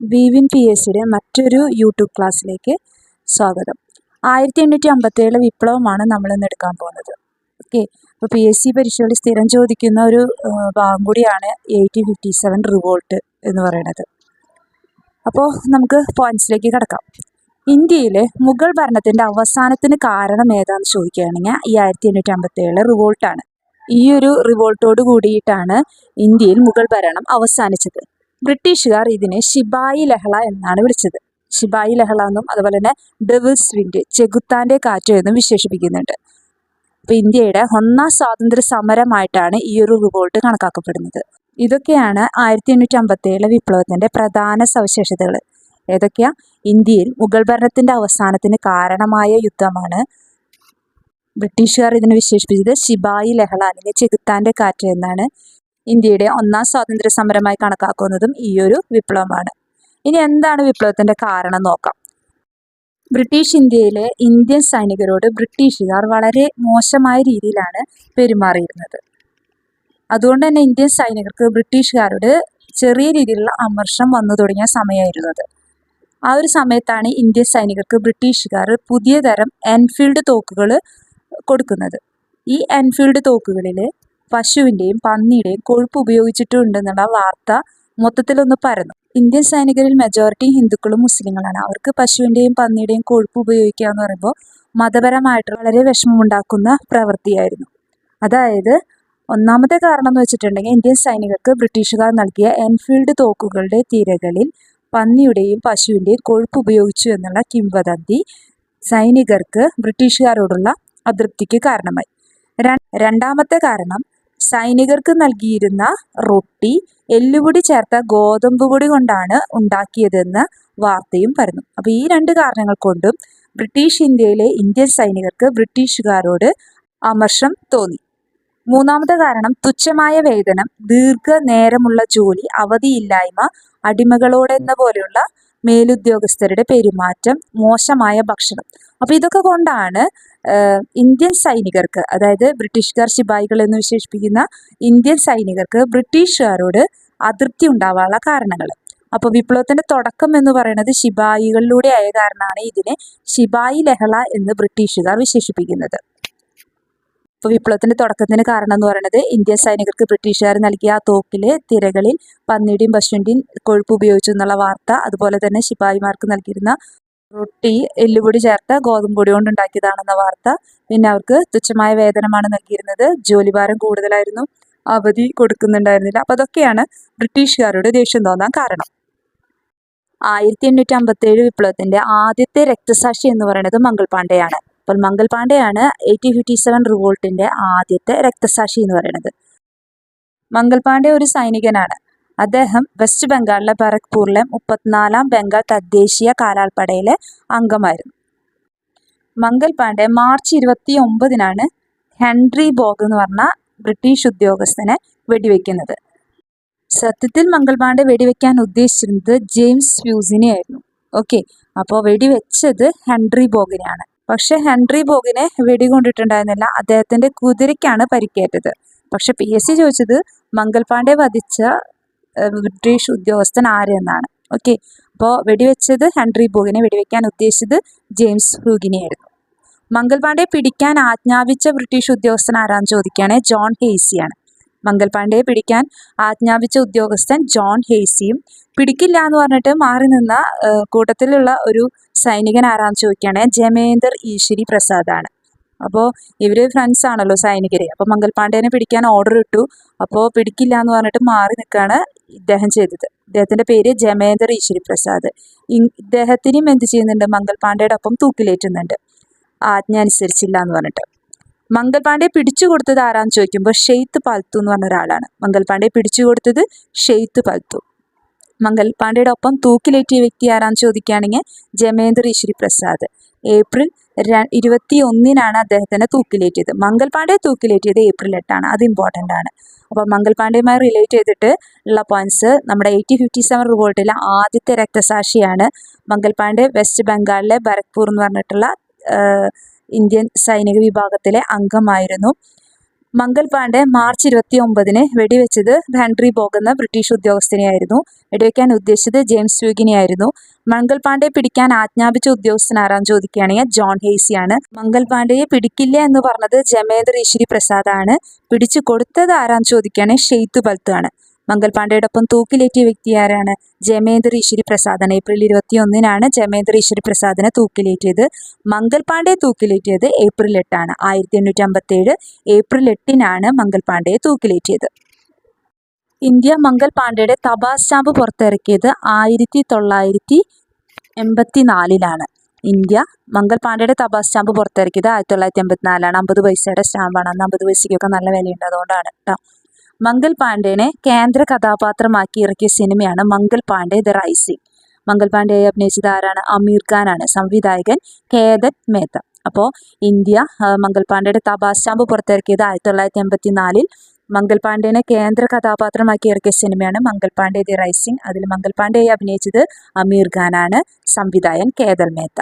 Vivin P S സിയുടെ മറ്റൊരു YouTube ക്ലാസ്സിലേക്ക് സ്വാഗതം. ആയിരത്തി എണ്ണൂറ്റി അമ്പത്തേഴ് വിപ്ലവമാണ് നമ്മൾ ഇന്ന് എടുക്കാൻ പോകുന്നത്. ഓക്കെ അപ്പോൾ പി എസ് സി പരീക്ഷകളിൽ സ്ഥിരം ചോദിക്കുന്ന ഒരു ഭാഗം കൂടിയാണ് എയ്റ്റീൻ ഫിഫ്റ്റി സെവൻ റിവോൾട്ട് എന്ന് പറയുന്നത്. അപ്പോൾ നമുക്ക് പോയിന്റ്സിലേക്ക് കിടക്കാം. ഇന്ത്യയിലെ മുഗൾ ഭരണത്തിന്റെ അവസാനത്തിന് കാരണം ഏതാണെന്ന് ചോദിക്കുകയാണെങ്കിൽ ഈ ആയിരത്തി എണ്ണൂറ്റി അമ്പത്തേഴ് റിവോൾട്ടാണ്. ഈ ഒരു റിവോൾട്ടോട് കൂടിയിട്ടാണ് ഇന്ത്യയിൽ മുഗൾ ഭരണം അവസാനിച്ചത്. ബ്രിട്ടീഷുകാർ ഇതിനെ ശിബായി ലഹള എന്നാണ് വിളിച്ചത്. ശിബായി ലഹള എന്നും അതുപോലെ തന്നെ ഡെവിൾസ് വിൻഡ് ചെകുത്താന്റെ കാറ്റ് എന്നും വിശേഷിപ്പിക്കുന്നുണ്ട്. അപ്പോൾ ഇന്ത്യയുടെ ഒന്നാം സ്വാതന്ത്ര്യ സമരമായിട്ടാണ് ഈ ഒരു റിവോൾട്ട് കണക്കാക്കപ്പെടുന്നത്. ഇതൊക്കെയാണ് ആയിരത്തി എണ്ണൂറ്റി അമ്പത്തി ഏഴിലെ വിപ്ലവത്തിന്റെ പ്രധാന സവിശേഷതകൾ ഏതൊക്കെയാ? ഇന്ത്യയിൽ മുഗൾ ഭരണത്തിന്റെ അവസാനത്തിന് കാരണമായ യുദ്ധമാണ് ബ്രിട്ടീഷുകാർ ഇതിനെ വിശേഷിപ്പിച്ചത് ശിബായി ലഹള അല്ലെങ്കിൽ ചെകുത്താന്റെ കാറ്റ് എന്നാണ്. ഇന്ത്യയുടെ ഒന്നാം സ്വാതന്ത്ര്യ സമരമായി കണക്കാക്കുന്നതും ഒരു വിപ്ലവമാണ്. ഇനി എന്താണ് വിപ്ലവത്തിന്റെ കാരണം നോക്കാം. ബ്രിട്ടീഷ് ഇന്ത്യയിലെ ഇന്ത്യൻ സൈനികരോട് ബ്രിട്ടീഷുകാർ വളരെ മോശമായ രീതിയിലാണ് പെരുമാറിയിരുന്നത്. അതുകൊണ്ട് തന്നെ ഇന്ത്യൻ സൈനികർക്ക് ബ്രിട്ടീഷുകാരോട് ചെറിയ രീതിയിലുള്ള അമർഷം വന്നു തുടങ്ങിയ സമയമായിരുന്നത്. ആ ഒരു സമയത്താണ് ഇന്ത്യൻ സൈനികർക്ക് ബ്രിട്ടീഷുകാർ പുതിയ തരം എൻഫീൽഡ് തോക്കുകൾ കൊടുക്കുന്നത്. ഈ എൻഫീൽഡ് തോക്കുകളിൽ പശുവിന്റെയും പന്നിയുടെയും കൊഴുപ്പ് ഉപയോഗിച്ചിട്ടുണ്ടെന്നുള്ള വാർത്ത മൊത്തത്തിലൊന്ന് പരന്നു. ഇന്ത്യൻ സൈനികരിൽ മെജോറിറ്റി ഹിന്ദുക്കളും മുസ്ലിങ്ങളാണ്. അവർക്ക് പശുവിന്റെയും പന്നിയുടെയും കൊഴുപ്പ് ഉപയോഗിക്കുക എന്ന് പറയുമ്പോൾ മതപരമായിട്ട് വളരെ വിഷമമുണ്ടാക്കുന്ന പ്രവൃത്തിയായിരുന്നു. അതായത് ഒന്നാമത്തെ കാരണം എന്ന് വെച്ചിട്ടുണ്ടെങ്കിൽ ഇന്ത്യൻ സൈനികർക്ക് ബ്രിട്ടീഷുകാർ നൽകിയ എൻഫീൽഡ് തോക്കുകളുടെ തിരകളിൽ പന്നിയുടെയും പശുവിന്റെയും കൊഴുപ്പ് ഉപയോഗിച്ചു എന്നുള്ള കിംവദന്തി സൈനികർക്ക് ബ്രിട്ടീഷുകാരോടുള്ള അതൃപ്തിക്ക് കാരണമായി. രണ്ടാമത്തെ കാരണം സൈനികർക്ക് നൽകിയിരുന്ന റൊട്ടി എല്ലുപൊടി ചേർത്ത ഗോതമ്പ് പൊടി കൊണ്ടാണ് ഉണ്ടാക്കിയതെന്ന് വാർത്തയും പറഞ്ഞു അപ്പോൾ ഈ രണ്ട് കാരണങ്ങൾ കൊണ്ടും ബ്രിട്ടീഷ് ഇന്ത്യയിലെ ഇന്ത്യൻ സൈനികർക്ക് ബ്രിട്ടീഷുകാരോട് അമർഷം തോന്നി. മൂന്നാമത്തെ കാരണം തുച്ഛമായ വേതനം ദീർഘനേരമുള്ള ജോലി അവധിയില്ലായ്മ അടിമകളോടെന്ന പോലെയുള്ള മേലുദ്യോഗസ്ഥരുടെ പെരുമാറ്റം മോശമായ ഭക്ഷണം. അപ്പോൾ ഇതൊക്കെ കൊണ്ടാണ് ഇന്ത്യൻ സൈനികർക്ക് അതായത് ബ്രിട്ടീഷുകാർ ശിപായികൾ എന്ന് വിശേഷിപ്പിക്കുന്ന ഇന്ത്യൻ സൈനികർക്ക് ബ്രിട്ടീഷുകാരോട് അതൃപ്തി ഉണ്ടാവാനുള്ള കാരണങ്ങൾ. അപ്പോൾ വിപ്ലവത്തിന്റെ തുടക്കം എന്ന് പറയുന്നത് ശിപായികളിലൂടെ ആയ കാരണമാണ് ഇതിനെ ശിപായി ലഹള എന്ന് ബ്രിട്ടീഷുകാർ വിശേഷിപ്പിക്കുന്നത്. അപ്പോൾ വിപ്ലവത്തിന്റെ തുടക്കത്തിന് കാരണം എന്ന് പറയുന്നത് ഇന്ത്യൻ സൈനികർക്ക് ബ്രിട്ടീഷുകാർ നൽകിയ ആ തോക്കിലെ തിരകളിൽ പന്നിയുടെയും പശുവിന്റെയും കൊഴുപ്പ് ഉപയോഗിച്ചു എന്നുള്ള വാർത്ത അതുപോലെ തന്നെ ശിപായിമാർക്ക് നൽകിയിരുന്ന റൊട്ടി എല്ലുപൊടി ചേർത്ത ഗോതമ്പ് പൊടി കൊണ്ട് ഉണ്ടാക്കിയതാണെന്ന വാർത്ത. പിന്നെ അവർക്ക് തുച്ഛമായ വേതനമാണ് നൽകിയിരുന്നത്. ജോലിഭാരം കൂടുതലായിരുന്നു. അവധി കൊടുക്കുന്നുണ്ടായിരുന്നില്ല. അപ്പോൾ അതൊക്കെയാണ് ബ്രിട്ടീഷുകാരോട് ദേഷ്യം തോന്നാൻ കാരണം. ആയിരത്തി എണ്ണൂറ്റി അമ്പത്തി ഏഴ് വിപ്ലവത്തിന്റെ ആദ്യത്തെ രക്തസാക്ഷി എന്ന് പറയുന്നത് മംഗൾ പാണ്ഡെയാണ്. അപ്പോൾ മംഗൽ പാണ്ഡെയാണ് എയ്റ്റീൻ ഫിഫ്റ്റി സെവൻ റിവോൾട്ടിന്റെ ആദ്യത്തെ രക്തസാക്ഷി എന്ന് പറയുന്നത്. മംഗൽ പാണ്ഡെ ഒരു സൈനികനാണ്. അദ്ദേഹം വെസ്റ്റ് ബംഗാളിലെ ബറക്പൂരിലെ മുപ്പത്തിനാലാം ബംഗാൾ തദ്ദേശീയ കാലാൾപ്പടയിലെ അംഗമായിരുന്നു. മംഗൽ പാണ്ഡെ മാർച്ച് ഇരുപത്തി ഒമ്പതിനാണ് ഹെൻറി ബോഗ് എന്ന് പറഞ്ഞ ബ്രിട്ടീഷ് ഉദ്യോഗസ്ഥനെ വെടിവെക്കുന്നത്. സത്യത്തിൽ മംഗൽ പാണ്ഡെ വെടിവെക്കാൻ ഉദ്ദേശിച്ചിരുന്നത് ജെയിംസ് ഫ്യൂസിനെ ആയിരുന്നു ഓക്കെ അപ്പോൾ വെടിവെച്ചത് ഹെൻറി ബോഗിനെയാണ്. പക്ഷെ ഹെൻറി ബോഗിനെ വെടികൊണ്ടിട്ടുണ്ടായിരുന്നില്ല. അദ്ദേഹത്തിന്റെ കുതിരയ്ക്കാണ് പരിക്കേറ്റത്. പക്ഷെ പി എസ് സി ചോദിച്ചത് മംഗൽപാണ്ഡെ വധിച്ച ബ്രിട്ടീഷ് ഉദ്യോഗസ്ഥൻ ആരെന്നാണ്? ഓക്കെ. അപ്പോൾ വെടിവെച്ചത് ഹെൻറി ബോഗിനെ വെടിവെക്കാൻ ഉദ്ദേശിച്ചത് ജെയിംസ് ഹൂഗിനെയായിരുന്നു. മംഗൽപാണ്ഡെ പാണ്ഡെ പിടിക്കാൻ ആജ്ഞാപിച്ച ബ്രിട്ടീഷ് ഉദ്യോഗസ്ഥൻ ആരാന്ന് ചോദിക്കുകയാണെങ്കിൽ ജോൺ ഹെയ്സിയാണ്. മംഗൾ പാണ്ഡെയെ പിടിക്കാൻ ആജ്ഞാപിച്ച ഉദ്യോഗസ്ഥൻ ജോൺ ഹേസിയും പിടിക്കില്ല എന്ന് പറഞ്ഞിട്ട് മാറി നിന്ന കൂട്ടത്തിലുള്ള ഒരു സൈനികൻ ആരാന്ന് ചോദിക്കുകയാണ് ജമേന്ദർ ഈശ്വരി പ്രസാദാണ്. അപ്പോൾ ഇവർ ഫ്രണ്ട്സ് ആണല്ലോ സൈനികരെ. അപ്പോൾ മംഗൽപാണ്ഡേനെ പിടിക്കാൻ ഓർഡർ ഇട്ടു. അപ്പോൾ പിടിക്കില്ല എന്ന് പറഞ്ഞിട്ട് മാറി നിൽക്കുകയാണ് ഇദ്ദേഹം ചെയ്തത്. ഇദ്ദേഹത്തിന്റെ പേര് ജമേന്ദർ ഈശ്വരി പ്രസാദ്. ഇദ്ദേഹത്തിനും എന്ത് ചെയ്യുന്നുണ്ട്? മംഗൾ പാണ്ഡെയുടെ ഒപ്പം തൂക്കിലേറ്റുന്നുണ്ട്. ആജ്ഞ അനുസരിച്ചില്ല എന്ന് പറഞ്ഞിട്ട്. മംഗൾ പാണ്ഡെ പിടിച്ചു കൊടുത്തത് ആരാന്ന് ചോദിക്കുമ്പോൾ ഷെയ്ത്ത് പാൽത്തു എന്ന് പറഞ്ഞ ഒരാളാണ്. മംഗൾ പാണ്ഡെ പിടിച്ചു കൊടുത്തത് ഷെയ്ത്ത് പാൽത്തു. മംഗൾ പാണ്ഡെയുടെ ഒപ്പം തൂക്കിലേറ്റിയ വ്യക്തി ആരാന്ന് ചോദിക്കുകയാണെങ്കിൽ ജമേന്ദ്ര ഈശ്വരി പ്രസാദ് ഏപ്രിൽ ഇരുപത്തി ഒന്നിനാണ് അദ്ദേഹത്തിനെ തൂക്കിലേറ്റിയത്. മംഗൾ പാണ്ഡെ തൂക്കിലേറ്റിയത് ഏപ്രിൽ എട്ടാണ്. അത് ഇമ്പോർട്ടന്റ് ആണ്. അപ്പോൾ മംഗൾ പാണ്ഡെയുമായി റിലേറ്റ് ചെയ്തിട്ട് ഉള്ള പോയിന്റ്സ് നമ്മുടെ എയ്റ്റീൻ ഫിഫ്റ്റി സെവൻ റിവോൾട്ടിലെ ആദ്യത്തെ രക്തസാക്ഷിയാണ് മംഗൾ പാണ്ഡെ വെസ്റ്റ് ബംഗാളിലെ ബരക്പൂർ എന്ന് പറഞ്ഞിട്ടുള്ള ഇന്ത്യൻ സൈനിക വിഭാഗത്തിലെ അംഗമായിരുന്നു. മംഗൽ പാണ്ഡെ മാർച്ച് ഇരുപത്തി ഒമ്പതിന് വെടിവെച്ചത് ഹെൻറി എന്ന ബ്രിട്ടീഷ് ഉദ്യോഗസ്ഥനെയായിരുന്നു. വെടിവെക്കാൻ ഉദ്ദേശിച്ചത് ജെയിംസ് ട്യൂഗിനെയായിരുന്നു മംഗൽ പാണ്ഡെ പിടിക്കാൻ ആജ്ഞാപിച്ച ഉദ്യോഗസ്ഥൻ ആരാൻ ചോദിക്കുകയാണെങ്കിൽ ജോൺ ഹേസിയാണ് മംഗൽ പാണ്ഡെയെ പിടിക്കില്ല എന്ന് പറഞ്ഞത് ജമേന്ദ്ര ഈശ്വരി പ്രസാദാണ് പിടിച്ചു കൊടുത്തത് ആരാൻ ചോദിക്കുകയാണെങ്കിൽ ഷെയ്ത്തു ബൽത്ത് ആണ് മംഗൽ പാണ്ഡെയോടൊപ്പം തൂക്കിലേറ്റിയ വ്യക്തി ആരാണ്? ജമേന്ദ്ര ഈശ്വരി പ്രസാദാണ്. ഏപ്രിൽ ഇരുപത്തി ഒന്നിനാണ് ജമേന്ദ്ര ഈശ്വരി പ്രസാദിനെ തൂക്കിലേറ്റിയത്. മംഗൽ പാണ്ഡെ തൂക്കിലേറ്റിയത് ഏപ്രിൽ എട്ടാണ്. ആയിരത്തി എണ്ണൂറ്റി അമ്പത്തി ഏഴ് ഏപ്രിൽ എട്ടിനാണ് മംഗൽ പാണ്ഡെയെ തൂക്കിലേറ്റിയത്. ഇന്ത്യ മംഗൽ പാണ്ഡെയുടെ തപാൽ സ്റ്റാമ്പ് പുറത്തിറക്കിയത് ആയിരത്തി തൊള്ളായിരത്തി എൺപത്തി നാലിലാണ് ഇന്ത്യ മംഗൽ പാണ്ഡെയുടെ തപാൽ സ്റ്റാമ്പ് പുറത്തിറക്കിയത് ആയിരത്തി തൊള്ളായിരത്തി എൺപത്തിനാലാണ് അമ്പത് പൈസയുടെ സ്റ്റാമ്പാണ്. അന്ന് അമ്പത് പൈസയ്ക്കൊക്കെ നല്ല വിലയുണ്ട് അതുകൊണ്ടാണ് കേട്ടോ. മംഗൽ പാണ്ഡേനെ കേന്ദ്ര കഥാപാത്രമാക്കി ഇറക്കിയ സിനിമയാണ് മംഗൽ പാണ്ഡേ ദ റൈസിംഗ് മംഗൽ പാണ്ഡേയെ അഭിനയിച്ചത് ആരാണ്? അമീർ ഖാനാണ് സംവിധായകൻ കേദൻ മേത്ത. അപ്പോൾ ഇന്ത്യ മംഗൽ പാണ്ഡെയുടെ സ്റ്റാമ്പ് പുറത്തിറക്കിയത് ആയിരത്തി തൊള്ളായിരത്തി എൺപത്തി നാലിൽ മംഗൽ പാണ്ഡേനെ കേന്ദ്ര കഥാപാത്രമാക്കി ഇറക്കിയ സിനിമയാണ് മംഗൽ പാണ്ഡേ ദി റൈസിംഗ് അതിൽ മംഗൽ പാണ്ഡേയെ അഭിനയിച്ചത് അമീർ ഖാനാണ് സംവിധായകൻ കേദൽ മേത്ത.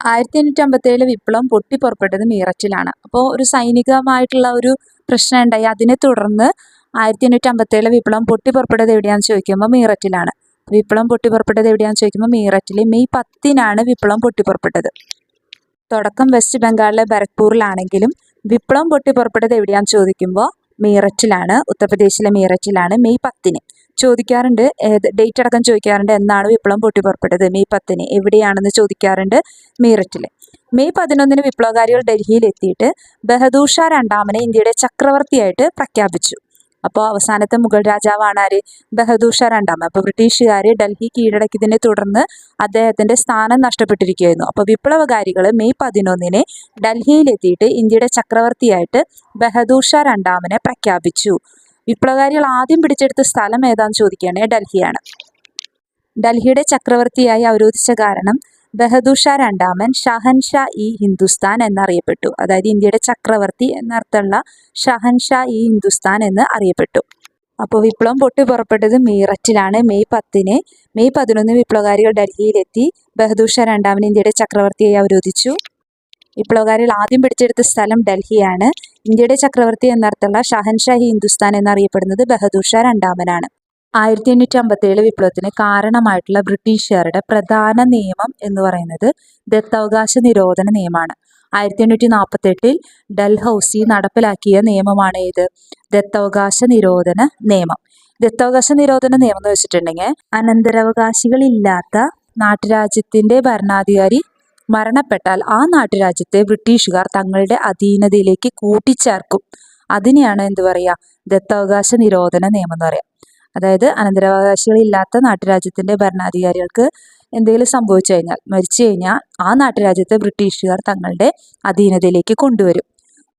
ആയിരത്തി എണ്ണൂറ്റി അമ്പത്തേഴിലെ വിപ്ലവം പൊട്ടിപ്പുറപ്പെട്ടത് മീററ്റിലാണ്. അപ്പോൾ ഒരു സൈനികമായിട്ടുള്ള ഒരു പ്രശ്നം ഉണ്ടായി അതിനെ തുടർന്ന് ആയിരത്തി എണ്ണൂറ്റി അമ്പത്തേഴിലെ വിപ്ലവം പൊട്ടിപ്പുറപ്പെട്ടത് എവിടെയാണെന്ന് ചോദിക്കുമ്പോൾ മീററ്റിലാണ്. വിപ്ലവം പൊട്ടിപ്പുറപ്പെട്ടത് എവിടെയാണെന്ന് ചോദിക്കുമ്പോൾ മീററ്റിൽ മെയ് പത്തിനാണ് വിപ്ലവം പൊട്ടിപ്പുറപ്പെട്ടത് തുടക്കം വെസ്റ്റ് ബംഗാളിലെ ബരക്പൂറിലാണെങ്കിലും വിപ്ലവം പൊട്ടിപ്പുറപ്പെട്ടത് എവിടെയാണെന്ന് ചോദിക്കുമ്പോൾ മീററ്റിലാണ്. ഉത്തർപ്രദേശിലെ മീററ്റിലാണ് മെയ് പത്തിന്. ചോദിക്കാറുണ്ട്. ഡേറ്റ് അടക്കം ചോദിക്കാറുണ്ട്. എന്നാണ് വിപ്ലവം പൊട്ടിപ്പുറപ്പെട്ടത് മെയ് പത്തിന് എവിടെയാണെന്ന് ചോദിക്കാറുണ്ട് മീററ്റിൽ മെയ് പതിനൊന്നിന് വിപ്ലവകാരികൾ ഡൽഹിയിൽ എത്തിയിട്ട് ബഹദൂർ ഷാ രണ്ടാമനെ ഇന്ത്യയുടെ ചക്രവർത്തിയായിട്ട് പ്രഖ്യാപിച്ചു. അപ്പോൾ അവസാനത്തെ മുഗൾ രാജാവാണ് ആര്? ബഹദൂർ ഷാ രണ്ടാമൻ. അപ്പോൾ ബ്രിട്ടീഷുകാർ ഡൽഹി കീഴടക്കിയതിനെ തുടർന്ന് അദ്ദേഹത്തിന്റെ സ്ഥാനം നഷ്ടപ്പെട്ടിരിക്കുകയായിരുന്നു. അപ്പോൾ വിപ്ലവകാരികൾ മെയ് പതിനൊന്നിന് ഡൽഹിയിലെത്തിയിട്ട് ഇന്ത്യയുടെ ചക്രവർത്തിയായിട്ട് ബഹദൂർ ഷാ രണ്ടാമനെ പ്രഖ്യാപിച്ചു. വിപ്ലവകാരികൾ ആദ്യം പിടിച്ചെടുത്ത സ്ഥലം ഏതാന്ന് ചോദിക്കുകയാണെ ഡൽഹിയാണ്. ഡൽഹിയുടെ ചക്രവർത്തിയായി അവരോധിച്ച കാരണം ബഹദൂർ ഷാ രണ്ടാമൻ ഷഹൻഷാ ഇ ഹിന്ദുസ്ഥാൻ എന്നറിയപ്പെട്ടു. അതായത് ഇന്ത്യയുടെ ചക്രവർത്തി എന്നർത്ഥമുള്ള ഷഹൻഷാ ഇ ഹിന്ദുസ്ഥാൻ എന്ന് അറിയപ്പെട്ടു. അപ്പോൾ വിപ്ലവം പൊട്ടി പുറപ്പെട്ടത് മീററ്റിലാണ്. മെയ് പത്തിന് മെയ് പതിനൊന്ന് വിപ്ലവകാരികൾ ഡൽഹിയിലെത്തി ബഹദൂർ ഷാ രണ്ടാമൻ ഇന്ത്യയുടെ ചക്രവർത്തിയായി അവരോധിച്ചു. വിപ്ലവകാരികൾ ആദ്യം പിടിച്ചെടുത്ത സ്ഥലം ഡൽഹിയാണ്. ഇന്ത്യയുടെ ചക്രവർത്തി എന്നർത്ഥമുള്ള ഷഹൻഷാഹി ഹിന്ദുസ്ഥാൻ എന്നറിയപ്പെടുന്നത് ബഹദൂർ ഷാ രണ്ടാമനാണ്. ആയിരത്തി എണ്ണൂറ്റി അമ്പത്തേഴ് വിപ്ലവത്തിന് കാരണമായിട്ടുള്ള ബ്രിട്ടീഷുകാരുടെ പ്രധാന നിയമം എന്ന് പറയുന്നത് ദത്തവകാശ നിരോധന നിയമമാണ്. ആയിരത്തി എണ്ണൂറ്റി നാൽപ്പത്തെട്ടിൽ ഡൽഹൌസി നടപ്പിലാക്കിയ നിയമമാണ് ഏത് ദത്തവകാശ നിരോധന നിയമം. ദത്തവകാശ നിരോധന നിയമം എന്ന് വെച്ചിട്ടുണ്ടെങ്കിൽ അനന്തരാവകാശികളില്ലാത്ത നാട്ടുരാജ്യത്തിന്റെ ഭരണാധികാരി മരണപ്പെട്ടാൽ ആ നാട്ടുരാജ്യത്തെ ബ്രിട്ടീഷുകാർ തങ്ങളുടെ അധീനതയിലേക്ക് കൂട്ടിച്ചേർക്കും. അതിനെയാണ് എന്ത് പറയുക ദത്തവകാശ നിരോധന നിയമം എന്ന് പറയുക അതായത് അനന്തരാവകാശികളില്ലാത്ത നാട്ടുരാജ്യത്തിന്റെ ഭരണാധികാരികൾക്ക് എന്തെങ്കിലും സംഭവിച്ചു കഴിഞ്ഞാൽ മരിച്ചു കഴിഞ്ഞാൽ ആ നാട്ടുരാജ്യത്തെ ബ്രിട്ടീഷുകാർ തങ്ങളുടെ അധീനതയിലേക്ക് കൊണ്ടുവരും.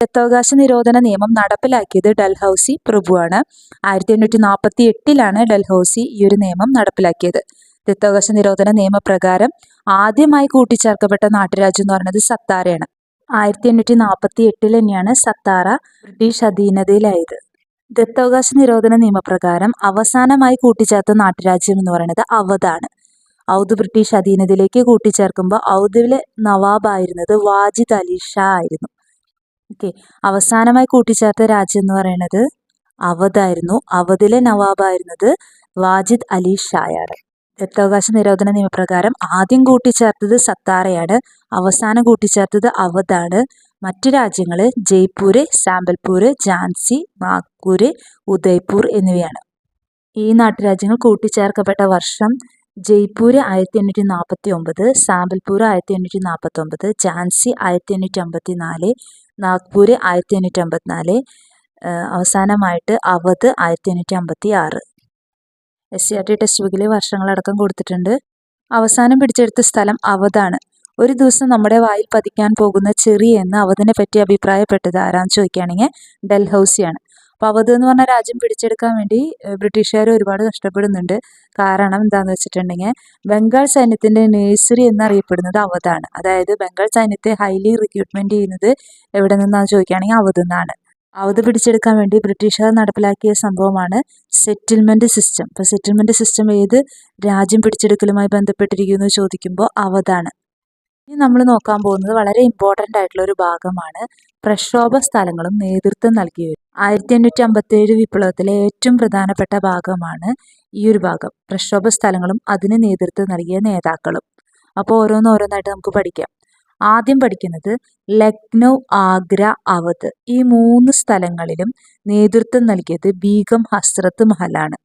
ദത്തവകാശ നിരോധന നിയമം നടപ്പിലാക്കിയത് ഡൽഹൌസി പ്രഭുവാണ്. ആയിരത്തി എണ്ണൂറ്റി നാൽപ്പത്തി എട്ടിലാണ് ഡൽഹൌസി ഈ ഒരു നിയമം നടപ്പിലാക്കിയത്. ദത്തവകാശ നിരോധന നിയമപ്രകാരം ആദ്യമായി കൂട്ടിച്ചേർക്കപ്പെട്ട നാട്ടുരാജ്യം എന്ന് പറയുന്നത് സത്താരയാണ്. ആയിരത്തി എണ്ണൂറ്റി നാൽപ്പത്തി എട്ടിൽ തന്നെയാണ് സത്താറ ബ്രിട്ടീഷ് അധീനതയിലായത്. ദത്തവകാശ നിരോധന നിയമപ്രകാരം അവസാനമായി കൂട്ടിച്ചേർത്ത നാട്ടുരാജ്യം എന്ന് പറയുന്നത് അവധാണ് ഔദ് ബ്രിട്ടീഷ് അധീനതയിലേക്ക് കൂട്ടിച്ചേർക്കുമ്പോൾ ഔദിലെ നവാബായിരുന്നത് വാജിദ് അലി ഷാ ആയിരുന്നു. ഓക്കെ അവസാനമായി കൂട്ടിച്ചേർത്ത രാജ്യം എന്ന് പറയുന്നത് അവധായിരുന്നു അവധിലെ നവാബായിരുന്നത് വാജിദ് അലി ഷായാണ്. ദത്തവകാശ നിരോധന നിയമപ്രകാരം ആദ്യം കൂട്ടിച്ചേർത്തത് സത്താറയാണ് അവസാനം കൂട്ടിച്ചേർത്തത് അവധാണ് മറ്റു രാജ്യങ്ങൾ ജയ്പൂര് സാമ്പൽപൂര് ഝാൻസി നാഗ്പൂര് ഉദയ്പൂർ എന്നിവയാണ്. ഈ നാട്ടുരാജ്യങ്ങൾ കൂട്ടിച്ചേർക്കപ്പെട്ട വർഷം ജയ്പൂര് ആയിരത്തി എണ്ണൂറ്റി നാൽപ്പത്തി ഒമ്പത് സാമ്പൽപൂർ ആയിരത്തി എണ്ണൂറ്റി നാൽപ്പത്തി ഒമ്പത് ഝാൻസി ആയിരത്തി എണ്ണൂറ്റി അമ്പത്തി നാല് നാഗ്പൂര് ആയിരത്തി എണ്ണൂറ്റി അമ്പത്തിനാല് അവസാനമായിട്ട് അവധ് ആയിരത്തി എണ്ണൂറ്റി അമ്പത്തി ആറ് S C R T text ബുക്കിൽ വർഷങ്ങളടക്കം കൊടുത്തിട്ടുണ്ട്. അവസാനം പിടിച്ചെടുത്ത സ്ഥലം അവതാണ്. ഒരു ദിവസം നമ്മുടെ വായിൽ പതിക്കാൻ പോകുന്ന ചെറി എന്ന് അവതിനെ പറ്റി അഭിപ്രായപ്പെട്ടത് ആരാന്ന് ചോദിക്കുകയാണെങ്കിൽ ഡൽഹൌസിയാണ്. അപ്പോൾ അവധ് എന്ന് പറഞ്ഞ രാജ്യം പിടിച്ചെടുക്കാൻ വേണ്ടി ബ്രിട്ടീഷുകാർ ഒരുപാട് കഷ്ടപ്പെടുന്നുണ്ട് കാരണം എന്താണെന്ന് വെച്ചിട്ടുണ്ടെങ്കിൽ ബംഗാൾ സൈന്യത്തിന്റെ നേഴ്സറി എന്നറിയപ്പെടുന്നത് അവധാണ് അതായത് ബംഗാൾ സൈന്യത്തെ ഹൈലി റിക്രൂട്ട്മെന്റ് ചെയ്യുന്നത് എവിടെ നിന്നാണെന്ന് ചോദിക്കുകയാണെങ്കിൽ അവധ് നിന്നാണ്. അവധ് പിടിച്ചെടുക്കാൻ വേണ്ടി ബ്രിട്ടീഷുകാർ നടപ്പിലാക്കിയ സംഭവമാണ് സെറ്റിൽമെന്റ് സിസ്റ്റം അപ്പോൾ സെറ്റിൽമെന്റ് സിസ്റ്റം ഏത് രാജ്യം പിടിച്ചെടുക്കലുമായി ബന്ധപ്പെട്ടിരിക്കുന്നു ചോദിക്കുമ്പോൾ അവതാണ്. ഇനി നമ്മൾ നോക്കാൻ പോകുന്നത് വളരെ ഇമ്പോർട്ടന്റ് ആയിട്ടുള്ള ഒരു ഭാഗമാണ് പ്രക്ഷോഭ സ്ഥലങ്ങളും നേതൃത്വം നൽകിയവരും. ആയിരത്തി എണ്ണൂറ്റി അമ്പത്തി ഏഴ് വിപ്ലവത്തിലെ ഏറ്റവും പ്രധാനപ്പെട്ട ഭാഗമാണ് ഈ ഒരു ഭാഗം. പ്രക്ഷോഭ സ്ഥലങ്ങളും അതിന് നേതൃത്വം നൽകിയ നേതാക്കളും. അപ്പോൾ ഓരോന്നോരോന്നായിട്ട് നമുക്ക് പഠിക്കാം. ആദ്യം പഠിക്കുന്നത് ലക്നൗ ആഗ്ര അവധ്. ഈ മൂന്ന് സ്ഥലങ്ങളിലും നേതൃത്വം നൽകിയത് ബീഗം ഹസ്രത്ത് മഹലാണ്.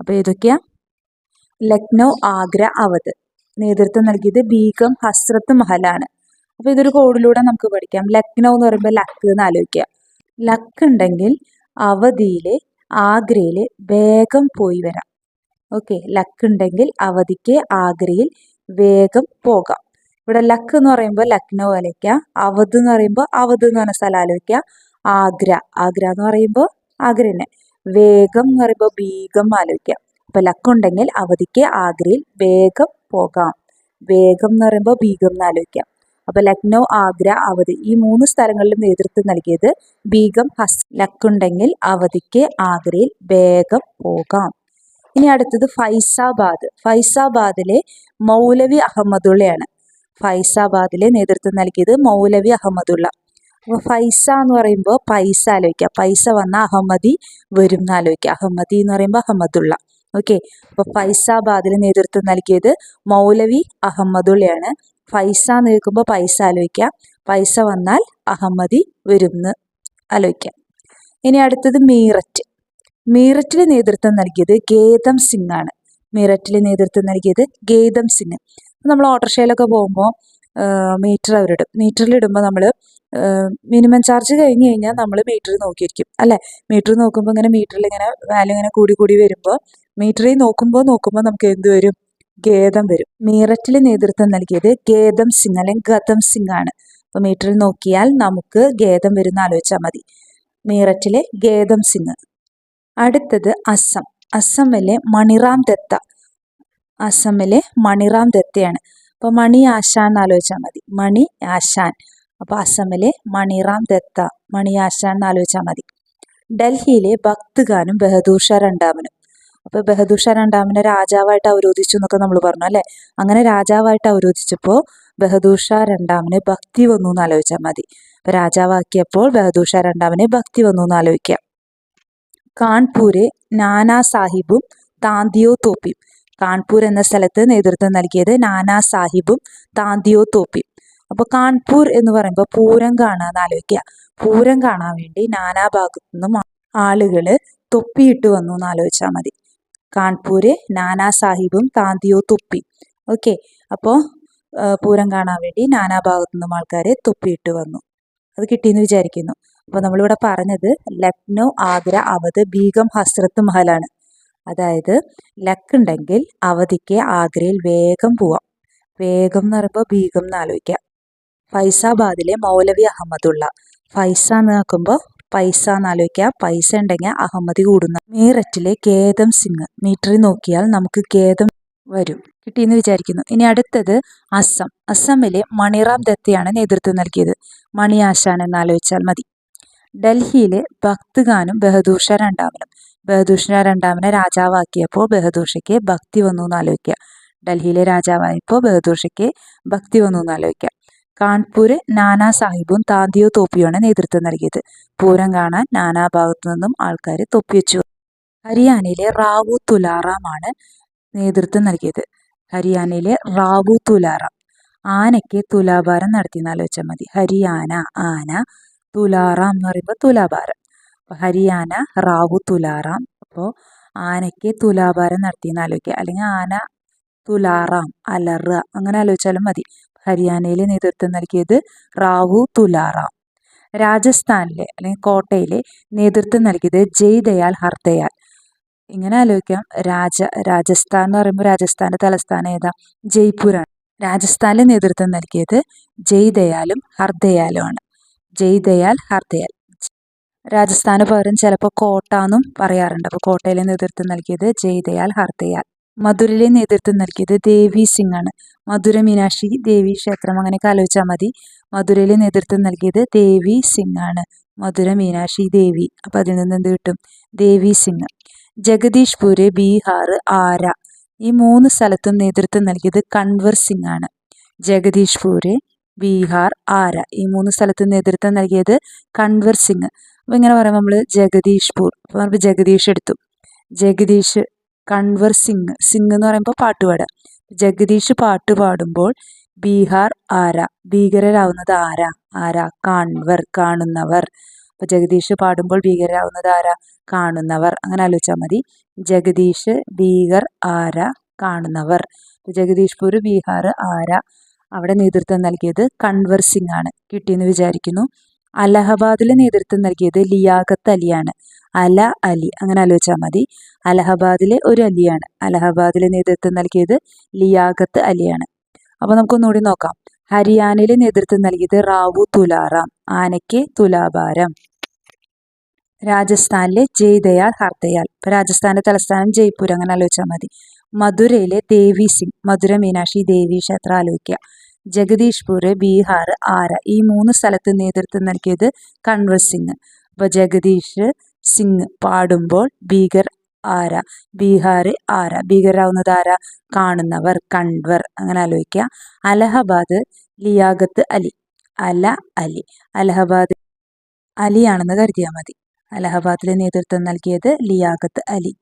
അപ്പോൾ ഏതൊക്കെയാ? ലക്നൗ ആഗ്ര അവധ്. നേതൃത്വം നൽകിയത് ബീഗം ഹസ്രത്ത് മഹലാണ്. അപ്പോൾ ഇതൊരു കോഡിലൂടെ നമുക്ക് പഠിക്കാം. ലക്നൗ എന്ന് പറയുമ്പോൾ ലക്ക് എന്ന് ആലോചിക്കുക. ലക്ക് ഉണ്ടെങ്കിൽ അവധിയിലെ ആഗ്രയിൽ വേഗം പോയി വരാം. ഓക്കെ. ലക്ക് ഉണ്ടെങ്കിൽ അവധിക്ക് ആഗ്രയിൽ വേഗം പോകാം. ഇവിടെ ലക്ക് എന്ന് പറയുമ്പോൾ ലക്നൗ ആലോചിക്കുക അവധ് എന്ന് പറയുമ്പോൾ അവധ് എന്ന് പറഞ്ഞ സ്ഥലം ആലോചിക്കുക ആഗ്ര ആഗ്ര എന്ന് പറയുമ്പോൾ ആഗ്ര തന്നെ. വേഗം എന്ന് പറയുമ്പോൾ ബീഗം ആലോചിക്കുക. അപ്പൊ ലക്കുണ്ടെങ്കിൽ അവധിക്ക് ആഗ്രയിൽ വേഗം പോകാം. വേഗം എന്ന് പറയുമ്പോൾ ബീഗം എന്ന് ആലോചിക്കാം അപ്പൊ ലക്നൗ ആഗ്ര അവധി ഈ മൂന്ന് സ്ഥലങ്ങളിലും നേതൃത്വം നൽകിയത് ബീഗം ഹസ് ലക്കുണ്ടെങ്കിൽ അവധിക്ക് ആഗ്രയിൽ വേഗം പോകാം. ഇനി അടുത്തത് ഫൈസാബാദ്. ഫൈസാബാദിലെ മൗലവി അഹമ്മദുള്ളയാണ്. ഫൈസാബാദിലെ നേതൃത്വം നൽകിയത് മൗലവി അഹമ്മദുള്ള. അപ്പോൾ ഫൈസ എന്ന് പറയുമ്പോൾ പൈസ ആലോചിക്കുക പൈസ വന്ന അഹമ്മദി വരും എന്ന് ആലോചിക്കുക അഹമ്മദി എന്ന് പറയുമ്പോൾ അഹമ്മദുള്ള. ഓക്കെ. അപ്പോൾ ഫൈസാബാദിലെ നേതൃത്വം നൽകിയത് മൗലവി അഹമ്മദുള്ളയാണ്. ഫൈസ എന്ന് കേൾക്കുമ്പോൾ പൈസ ആലോചിക്കുക പൈസ വന്നാൽ അഹമ്മദി വരും എന്ന് ആലോചിക്കാം. ഇനി അടുത്തത് മീററ്റ്. മീററ്റിലെ നേതൃത്വം നൽകിയത് ഗേതം സിംഗ് ആണ്. മീററ്റിലെ നേതൃത്വം നൽകിയത് ഗേതം സിംഗ്. നമ്മൾ ഓട്ടോറിക്ഷയിലൊക്കെ പോകുമ്പോൾ മീറ്റർ അവരിടും. മീറ്ററിൽ ഇടുമ്പോൾ നമ്മൾ മിനിമം ചാർജ് കഴിഞ്ഞ് കഴിഞ്ഞാൽ നമ്മൾ മീറ്റർ നോക്കിയിരിക്കും. അല്ലേ? മീറ്റർ നോക്കുമ്പോൾ ഇങ്ങനെ മീറ്ററിൽ ഇങ്ങനെ വാല്യൂ ഇങ്ങനെ കൂടി കൂടി വരുമ്പോൾ മീറ്ററിൽ നോക്കുമ്പോൾ നോക്കുമ്പോൾ നമുക്ക് എന്ത് വരും? ഗേദം വരും. മീററ്റിൽ നേതൃത്വം നൽകിയത് ഗേദം സിംഗ് അല്ലെങ്കിൽ ഗതം സിംഗ് ആണ്. അപ്പോൾ മീറ്ററിൽ നോക്കിയാൽ നമുക്ക് ഗേദം വരുന്ന ആലോചിച്ചാൽ മതി. മീററ്റിലെ ഗേദം സിംഗ്. അടുത്തത് അസം. അസമിലെ മണിറാം ദത്ത. അസമിലെ മണിറാം ദത്തയാണ്. അപ്പോൾ മണി ആശാൻ എന്നാലോചിച്ചാൽ മതി. മണി ആശാൻ. അപ്പോൾ അസമിലെ മണിറാം ദത്ത മണി ആശാൻ എന്നാലോചിച്ചാൽ മതി. ഡൽഹിയിലെ ഭക്ത് ബഹദൂർ ഷാ രണ്ടാമനും. അപ്പോൾ ബഹദൂർ ഷാ രണ്ടാമനെ രാജാവായിട്ട് അവരോധിച്ചു എന്നൊക്കെ നമ്മൾ പറഞ്ഞു അല്ലേ? അങ്ങനെ രാജാവായിട്ട് അവരോധിച്ചപ്പോൾ ബഹദൂർ ഷാ രണ്ടാമന് ഭക്തി വന്നു എന്ന് ആലോചിച്ചാൽ മതി. അപ്പോൾ രാജാവാക്കിയപ്പോൾ ബഹദൂർ ഷാ രണ്ടാമന് ഭക്തി വന്നു എന്ന് ആലോചിക്കാം. കാൺപൂര് നാനാ സാഹിബും താന്തിയോ തോപ്പിയും. കാൺപൂർ എന്ന സ്ഥലത്ത് നേതൃത്വം നൽകിയത് നാനാ സാഹിബും താന്തിയോ തോപ്പിയും അപ്പോൾ കാൺപൂർ എന്ന് പറയുമ്പോൾ പൂരം കാണാൻ ആലോചിക്കുക. പൂരം കാണാൻ വേണ്ടി നാനാ ഭാഗത്തു നിന്നും ആളുകൾ തൊപ്പിയിട്ട് വന്നു എന്ന് ആലോചിച്ചാൽ മതി. കാൺപൂര് നാനാ സാഹിബും താന്തിയോ തൊപ്പി ഓക്കെ അപ്പോൾ പൂരം കാണാൻ വേണ്ടി നാനാ ഭാഗത്തു നിന്നും ആൾക്കാർ തൊപ്പിയിട്ട് വന്നു. അത് കിട്ടിയെന്ന് വിചാരിക്കുന്നു. അപ്പോൾ നമ്മളിവിടെ പറഞ്ഞത് ലക്നൗ ആഗ്ര അവധ് ബീഗം ഹസ്രത്ത് മഹലാണ്. അതായത് ലക്ക് ഉണ്ടെങ്കിൽ അവധിക്ക് ആഗ്രയിൽ വേഗം പോവാം. വേഗം എന്ന് പറയുമ്പോൾ ബീഗം എന്ന് ആലോചിക്കാം. ഫൈസാബാദിലെ മൗലവി അഹമ്മദുള്ള. ഫൈസ എന്ന് നോക്കുമ്പോൾ പൈസ എന്ന് ആലോചിക്കുക പൈസ ഉണ്ടെങ്കിൽ അഹമ്മദി കൂടുന്ന മീററ്റിലെ കേദം സിംഗ്. മീറ്ററിൽ നോക്കിയാൽ നമുക്ക് കേദം വരും. കിട്ടിയെന്ന് വിചാരിക്കുന്നു. ഇനി അടുത്തത് അസം. അസമിലെ മണിറാം ദത്തയാണ് നേതൃത്വം നൽകിയത്. മണി ആശാൻ എന്ന് ആലോചിച്ചാൽ മതി. ഡൽഹിയിലെ ഭക്ത്ഖാനും ബഹദൂർ ഷാ രണ്ടാമനും. ബഹദൂർ ഷാ രണ്ടാമനെ രാജാവാക്കിയപ്പോൾ ബഹദൂഷയ്ക്ക് ഭക്തി വന്നു എന്ന് ആലോചിക്കുക ഡൽഹിയിലെ രാജാവായപ്പോൾ ബഹദൂഷയ്ക്ക് ഭക്തി വന്നു എന്ന് ആലോചിക്കുക കാൺപൂര് നാനാ സാഹിബും താന്തിയോ തോപ്പിയുമാണ് നേതൃത്വം നൽകിയത്. പൂരം കാണാൻ നാനാ ഭാഗത്തു നിന്നും ആൾക്കാർ തൊപ്പിവെച്ചു ഹരിയാനയിലെ റാവു തുലാറാമാണ് നേതൃത്വം നൽകിയത്. ഹരിയാനയിലെ റാവു തുലാറാം. ആനയ്ക്ക് തുലാഭാരം നടത്തി ആലോചിച്ചാൽ മതി. ഹരിയാന ആന തുലാറാം എന്ന് പറയുമ്പോൾ തുലാഭാരം. ഹരിയാന റാവു തുലാറാം. അപ്പോൾ ആനയ്ക്ക് തുലാഭാരം നടത്തിയെന്ന് ആലോചിക്കുക. അല്ലെങ്കിൽ ആന തുലാറാം അലറുക അങ്ങനെ ആലോചിച്ചാലും മതി. ഹരിയാനയിൽ നേതൃത്വം നൽകിയത് റാവു തുലാറാം. രാജസ്ഥാനിലെ അല്ലെങ്കിൽ കോട്ടയിലെ നേതൃത്വം നൽകിയത് ജയ് ദയാൽ ഹർദയാൽ ഇങ്ങനെ ആലോചിക്കാം. രാജ രാജസ്ഥാൻ എന്ന് പറയുമ്പോൾ രാജസ്ഥാന്റെ തലസ്ഥാനം ഏതാ? ജയ്പൂരാണ്. രാജസ്ഥാനിലെ നേതൃത്വം നൽകിയത് ജയ് ദയാലും ഹർദയാലുമാണ് ജയ് ദയാൽ ഹർദയാൽ രാജസ്ഥാന് പകരം ചിലപ്പോൾ കോട്ട എന്നും പറയാറുണ്ട്. അപ്പോൾ കോട്ടയിലെ നേതൃത്വം നൽകിയത് ജയ്ദയാൽ ഹർദയാൽ. മധുരയിലെ നേതൃത്വം നൽകിയത് ദേവി സിംഗ് ആണ്. മധുര മീനാക്ഷി ദേവി ക്ഷേത്രം അങ്ങനെയൊക്കെ ആലോചിച്ചാൽ മതി. മധുരയിലെ നേതൃത്വം നൽകിയത് ദേവി സിംഗ് ആണ്. മധുര മീനാക്ഷി ദേവി. അപ്പം അതിൽ നിന്ന് എന്ത് കിട്ടും? ദേവി സിംഗ്. ജഗദീഷ്പൂര് ബീഹാർ ആര. ഈ മൂന്ന് സ്ഥലത്തും നേതൃത്വം നൽകിയത് കൺവർ സിംഗ് ആണ്. ജഗദീഷ്പൂർ ബീഹാർ ആര. ഈ മൂന്ന് സ്ഥലത്തും നേതൃത്വം നൽകിയത് കൺവർ സിംഗ്. അപ്പോൾ ഇങ്ങനെ പറയുമ്പോൾ നമ്മൾ ജഗദീഷ്പൂർ അപ്പോൾ നമ്മൾ ജഗദീഷ് എടുത്തു. ജഗദീഷ് കൺവർ സിംഗ്. സിംഗ് എന്ന് പറയുമ്പോൾ പാട്ട് പാടുക ജഗദീഷ് പാട്ട് പാടുമ്പോൾ ബീഹാർ ആര? ഭീകരരാവുന്നത് ആര? ആര? കാൺവർ കാണുന്നവർ. അപ്പോൾ ജഗദീഷ് പാടുമ്പോൾ ഭീകരരാവുന്നത് ആര? കാണുന്നവർ. അങ്ങനെ ആലോചിച്ചാൽ മതി. ജഗദീഷ് ഭീകർ ആര? കാണുന്നവർ. ജഗദീഷ്പൂർ ബീഹാർ ആര? അവിടെ നേതൃത്വം നൽകിയത് കൺവർ സിംഗ് ആണ്. കിട്ടിയെന്ന് വിചാരിക്കുന്നു. അലഹബാദിൽ നേതൃത്വം നൽകിയത് ലിയാഖത്ത് അലിയാണ്. അല അലി. അങ്ങനെ ആലോചിച്ചാൽ മതി. അലഹബാദിലെ ഒരു അലിയാണ്. അലഹബാദിലെ നേതൃത്വം നൽകിയത് ലിയാഖത്ത് അലിയാണ്. അപ്പോൾ നമുക്കൊന്നുകൂടി നോക്കാം. ഹരിയാനയിലെ നേതൃത്വം നൽകിയത് റാവു തുലാറാം. ആനയ്ക്ക് തുലാഭാരം. രാജസ്ഥാനിലെ ജയ്ദയാൽ ഹർദയാൽ. ഇപ്പൊ രാജസ്ഥാന്റെ തലസ്ഥാനം ജയ്പൂർ. അങ്ങനെ ആലോചിച്ചാൽ മതി. മധുരയിലെ ദേവി സിംഗ്. മധുര മീനാക്ഷി ദേവി ക്ഷേത്രം ആലോചിക്കുക. ജഗദീഷ്പൂർ ബീഹാർ ആര ഈ മൂന്ന് സ്ഥലത്ത് നേതൃത്വം നൽകിയത് കൺവർ സിംഗ്. അപ്പോൾ ജഗദീഷ് സിംഗ് പാടുമ്പോൾ ഭീകർ ആര? ബീഹാർ ആര? ഭീകരാവുന്നത് ആര? കാണുന്നവർ കൺവർ അങ്ങനെ ആലോചിക്കുക. അലഹബാദ് ലിയാഖത്ത് അലി. അല അലി. അലഹബാദ് അലിയാണെന്ന് കരുതിയാൽ മതി. അലഹബാദിലെ നേതൃത്വം നൽകിയത് ലിയാഖത്ത് അലി.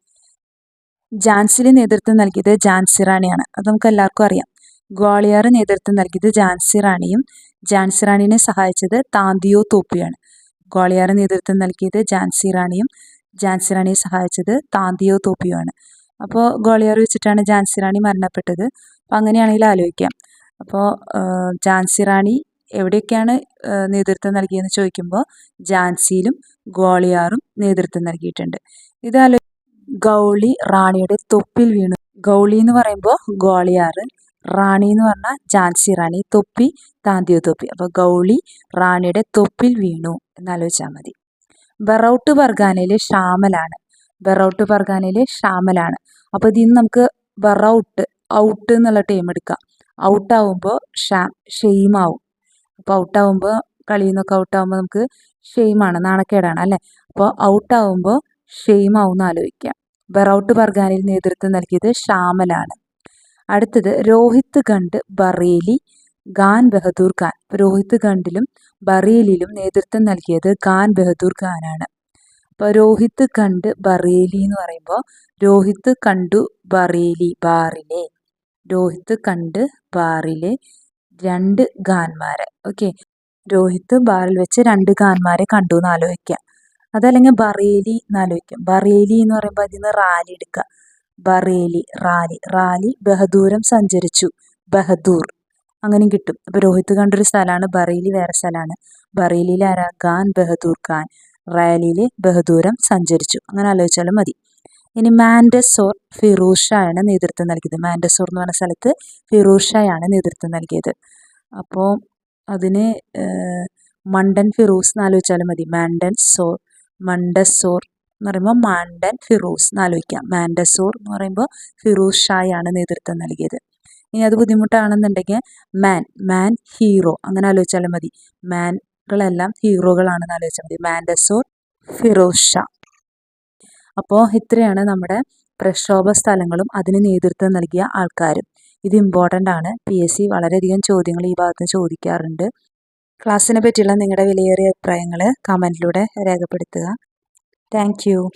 ജാൻസിലെ നേതൃത്വം നൽകിയത് ജാൻസി റാണിയാണ്. അത് നമുക്ക് എല്ലാവർക്കും അറിയാം. ഗ്വാളിയർ നേതൃത്വം നൽകിയത് ജാൻസി റാണിയും. ജാൻസി റാണിനെ സഹായിച്ചത് താന്തിയോ തോപ്പിയാണ്. ഗ്വാളിയാർ നേതൃത്വം നൽകിയത് ജാൻസി റാണിയും. ജാൻസി റാണിയെ സഹായിച്ചത് താന്തിയോ തോപ്പിയുമാണ്. അപ്പോൾ ഗ്വാളിയാർ വെച്ചിട്ടാണ് ജാൻസി റാണി മരണപ്പെട്ടത്. അപ്പോൾ അങ്ങനെയാണെങ്കിൽ ആലോചിക്കാം. അപ്പോൾ ജാൻസി റാണി എവിടെയൊക്കെയാണ് നേതൃത്വം നൽകിയെന്ന് ചോദിക്കുമ്പോൾ ജാൻസിയിലും ഗ്വാളിയാറും നേതൃത്വം നൽകിയിട്ടുണ്ട്. ഇതാലോ ഗൗളി റാണിയുടെ തൊപ്പിൽ വീണു. ഗൗളി എന്ന് പറയുമ്പോൾ ഗ്വാളിയാർ റാണി എന്ന് പറഞ്ഞാൽ ഝാൻസി റാണി തൊപ്പി താന്തിയ തൊപ്പി. അപ്പോൾ ഗൗളി റാണിയുടെ തൊപ്പിൽ വീണു എന്നാലോചിച്ചാൽ മതി. ബെറൌട്ട് പർഗാനയിലെ ഷാമലാണ്. ബെറൌട്ട് പർഗാനയിലെ ഷാമലാണ്. അപ്പോൾ ഇതിൽ നിന്ന് നമുക്ക് ബെറൌട്ട് ഔട്ട് എന്നുള്ള ടീം എടുക്കാം. ഔട്ട് ഔട്ടാവുമ്പോൾ ഷാം ഷെയിമാവും അപ്പോൾ ഔട്ടാവുമ്പോൾ കളിയിൽ നിന്നൊക്കെ ഔട്ടാവുമ്പോൾ നമുക്ക് ഷെയിമാണ് നാണക്കേടാണ് അല്ലേ? അപ്പോൾ ഔട്ടാവുമ്പോൾ ഷെയിമാവും എന്ന് ആലോചിക്കാം. ബെറൌട്ട് പർഗാനയിൽ നേതൃത്വം നൽകിയത് ഷാമലാണ്. അടുത്തത് രോഹിത് ഖണ്ഡ് ബറേലി ഖാൻ ബഹദൂർ ഖാൻ. രോഹിത് ഖണ്ഡിലും ബറേലിയിലും നേതൃത്വം നൽകിയത് ഖാൻ ബഹദൂർ ഖാനാണ് അപ്പോൾ രോഹിത് ഖണ്ഡ് ബറേലി എന്ന് പറയുമ്പോൾ രോഹിത് കണ്ടു ബറേലി ബാറിലെ. രോഹിത് കണ്ട് ബാറിലെ രണ്ട് ഖാൻമാരെ. ഓക്കെ. രോഹിത് ബാറിൽ വെച്ച് രണ്ട് ഖാൻമാരെ കണ്ടു എന്ന് ആലോചിക്കുക അതല്ലെങ്കിൽ ബറേലി എന്ന് ബറേലി എന്ന് പറയുമ്പോൾ അതിൽ നിന്ന് റാലി എടുക്കുക. ബറേലി റാലി. റാലി ബഹദൂരം സഞ്ചരിച്ചു. ബഹദൂർ. അങ്ങനെയും കിട്ടും. അപ്പോൾ രോഹിത് കണ്ടൊരു സ്ഥലമാണ് ബറേലി വേറെ സ്ഥലമാണ് ബറേലിയിൽ ആരാ? ഖാൻ ബഹദൂർ ഖാൻ. റാലിയിൽ ബഹദൂരം സഞ്ചരിച്ചു. അങ്ങനെ ആലോചിച്ചാലും മതി. ഇനി മാൻഡസോർ ഫിറൂഷ ആണ് നേതൃത്വം നൽകിയത്. മാൻഡസോർ എന്ന് പറഞ്ഞ സ്ഥലത്ത് ഫിറൂഷയാണ് ഷായാണ് നേതൃത്വം നൽകിയത്. അപ്പോൾ അതിന് മണ്ടൻ ഫിറൂസ് എന്ന് ആലോചിച്ചാലും മതി. മാൻഡൻ സോർ മണ്ടസോർ എന്ന് പറയുമ്പോൾ മാൻഡൻ ഫിറൂസ് എന്ന് ആലോചിക്കാം. മാൻഡസൂർ എന്ന് പറയുമ്പോൾ ഫിറൂസ് ഷായാണ് നേതൃത്വം നൽകിയത്. ഇനി അത് ബുദ്ധിമുട്ടാണെന്നുണ്ടെങ്കിൽ മാൻ മാൻ ഹീറോ അങ്ങനെ ആലോചിച്ചാലും മതി. മാൻകളെല്ലാം ഹീറോകളാണെന്ന് ആലോചിച്ചാൽ മതി. മാൻഡസൂർ ഫിറോസ് ഷാ. അപ്പോൾ ഇത്രയാണ് നമ്മുടെ പ്രക്ഷോഭ സ്ഥലങ്ങളും അതിന് നേതൃത്വം നൽകിയ ആൾക്കാരും. ഇത് ഇമ്പോർട്ടന്റ് ആണ്. പി എസ് സി വളരെയധികം ചോദ്യങ്ങൾ ഈ ഭാഗത്ത് ചോദിക്കാറുണ്ട്. ക്ലാസ്സിനെ പറ്റിയുള്ള നിങ്ങളുടെ വിലയേറിയ അഭിപ്രായങ്ങൾ കമന്റിലൂടെ രേഖപ്പെടുത്തുക. Thank you.